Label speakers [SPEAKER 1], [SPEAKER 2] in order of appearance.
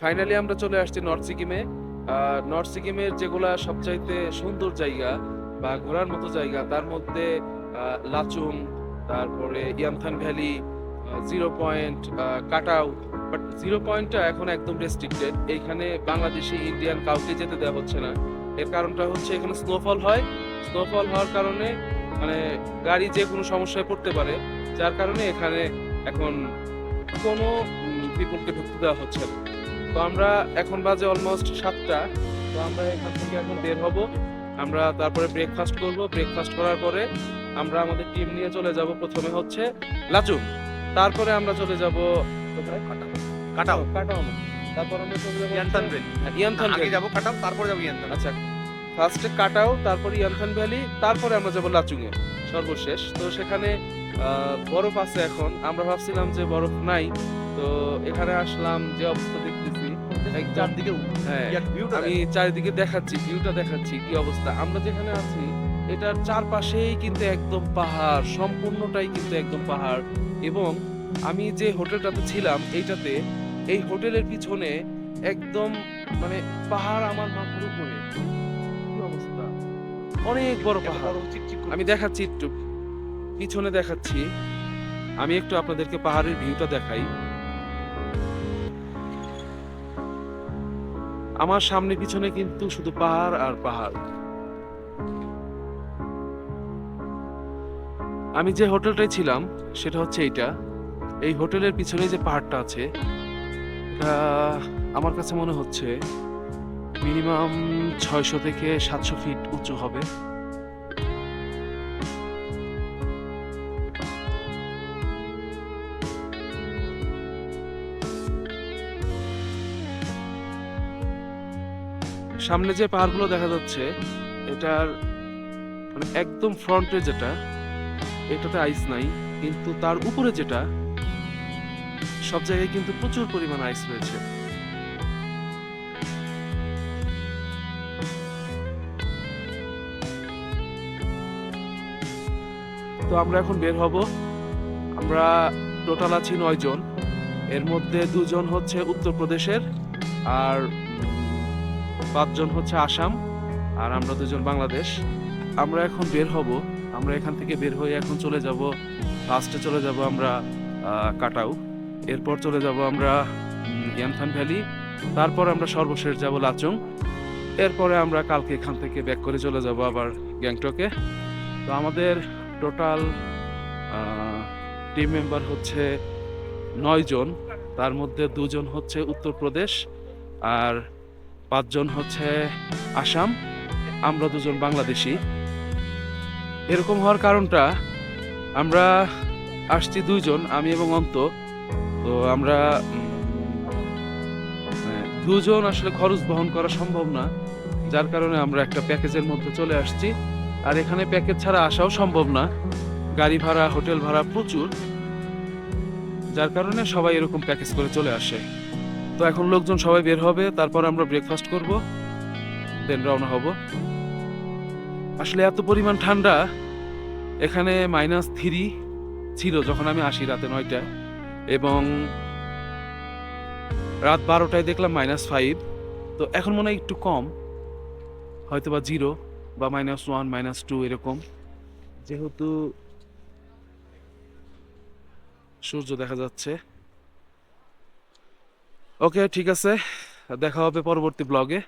[SPEAKER 1] Finally আমরা চলে আসছি নর্থ সিকিমে নর্থ সিকিমের যেগুলা সবচাইতে সুন্দর জায়গা বা ঘোরার মতো জায়গা, তার মধ্যে লাচুং, তারপরে Yumthang valley zero point Katao but zero পয়েন্টটা এখন একদম রেস্ট্রিক্টেড এইখানে বাংলাদেশি ইন্ডিয়ান কাউকে যেতে দেওয়া হচ্ছে না। এর কারণটা হচ্ছে এখানে স্নোফল হয়। স্নোফল হওয়ার কারণে মানে গাড়ি যে কোনো সমস্যায় পড়তে পারে। যার কারণে এখানে এখন কোনো পিপলকে ঢুকতে দেওয়া হচ্ছে না। তো আমরা এখন বাজে অলমোস্ট সাতটা। তো আমরা এখান থেকে এখন বের হব। আমরা তারপরে ব্রেকফাস্ট করব। ব্রেকফাস্ট করার পরে আমরা আমাদের টিম নিয়ে চলে যাব। প্রথমে হচ্ছে লাচুং তারপরে আমরা চলে যাব কোথায়?
[SPEAKER 2] কাটাও।
[SPEAKER 1] কাটাও। তারপর আমরা চলে যাব
[SPEAKER 2] ইয়ানথান ভ্যালি
[SPEAKER 1] ইয়ানথান ভ্যালি
[SPEAKER 2] যাব কাটাও তারপরে যাব ইয়ানথান।
[SPEAKER 1] আচ্ছা ফার্স্টে কাটাও তারপরে ইয়ানথান ভ্যালি তারপরে আমরা যাব লাচুংয়ে সর্বশেষ। তো সেখানে বরফ আছে এখন। আমরা ভাবছিলাম যে বরফ নাই। তো এখানে আসলাম যে অবস্থা দেখতেছি।
[SPEAKER 2] চারদিকে
[SPEAKER 1] হ্যাঁ আমি চারিদিকে দেখাচ্ছি ভিউটা দেখাচ্ছি কি অবস্থা? আমরা যেখানে আছি এটার চারপাশেই কিন্তু একদম পাহাড় সম্পূর্ণটাই কিন্তু একদম পাহাড়। এবং আমি যে হোটেলটাতে ছিলাম এইটাতে এই হোটেলের পিছনে একদম মানে পাহাড় আমার মাথার উপরে। অবস্থা? অনেক বড় পাহাড়। আমি দেখাচ্ছি একটু। পিছনে দেখাচ্ছি। আমি একটু আপনাদেরকে পাহাড়ের ভিউটা দেখাই। আমার সামনে পিছনে কিন্তু শুধু পাহাড় আর পাহাড়। আমি যে হোটেলটায় ছিলাম, সেটা হচ্ছে এইটা। এই হোটেলের পিছনে যে পাহাড়টা আছে আমার কাছে মনে হচ্ছে মিনিমাম ছয়শো থেকে সাতশো ফিট উঁচু হবে। সামনে যে পাহাড়গুলো দেখা যাচ্ছে, এটার মানে একদম ফ্রন্টে যেটা, এটাতে আইস নাই, কিন্তু তার উপরে যেটা, সব জায়গায় কিন্তু প্রচুর পরিমাণ আইস রয়েছে। তো আমরা এখন বের হব। আমরা টোটাল আছি নয় জন এর মধ্যে দুজন হচ্ছে উত্তরপ্রদেশের আর পাঁচজন হচ্ছে আসাম আর আমরা দুজন বাংলাদেশ। আমরা এখন বের হব, আমরা এখান থেকে বের হয়ে এখন চলে যাব ফার্স্টে চলে যাব আমরা কাটাউ এরপর চলে যাব আমরা ইয়ামথান ভ্যালি। তারপর আমরা সর্বশেষ যাব লাচং। এরপরে আমরা কালকে এখান থেকে ব্যাক করে চলে যাব আবার গ্যাংটকে। তো আমাদের টোটাল টিম মেম্বার হচ্ছে নয় জন তার মধ্যে দুজন হচ্ছে উত্তরপ্রদেশ আর পাঁচজন হচ্ছে আসাম, আমরা দুজন বাংলাদেশি। এরকম হওয়ার কারণটা আমরা আসছি দুইজন, আমি এবং অন্ত। তো আমরা দুজন আসলে খরচ বহন করা সম্ভব না, যার কারণে আমরা একটা প্যাকেজের মধ্যে চলে আসছি। আর এখানে প্যাকেজ ছাড়া আসাও সম্ভব না, গাড়ি ভাড়া, হোটেল ভাড়া প্রচুর, যার কারণে সবাই এরকম প্যাকেজ করে চলে আসে। তো এখন লোকজন সবাই বের হবে, তারপর আমরা ব্রেকফাস্ট করব দেন রওনা হব। আসলে এত পরিমাণ ঠান্ডা, এখানে মাইনাস থ্রি ছিল যখন আমি আসি রাতে নয়টায়, এবং রাত বারোটায় দেখলাম মাইনাস ফাইভ তো এখন মনে হয় একটু কম হয়তো বা জিরো বা মাইনাস ওয়ান মাইনাস টু এরকম। যেহেতু সূর্য দেখা যাচ্ছে ওকে ঠিক আছে। দেখা হবে পরবর্তী ব্লগে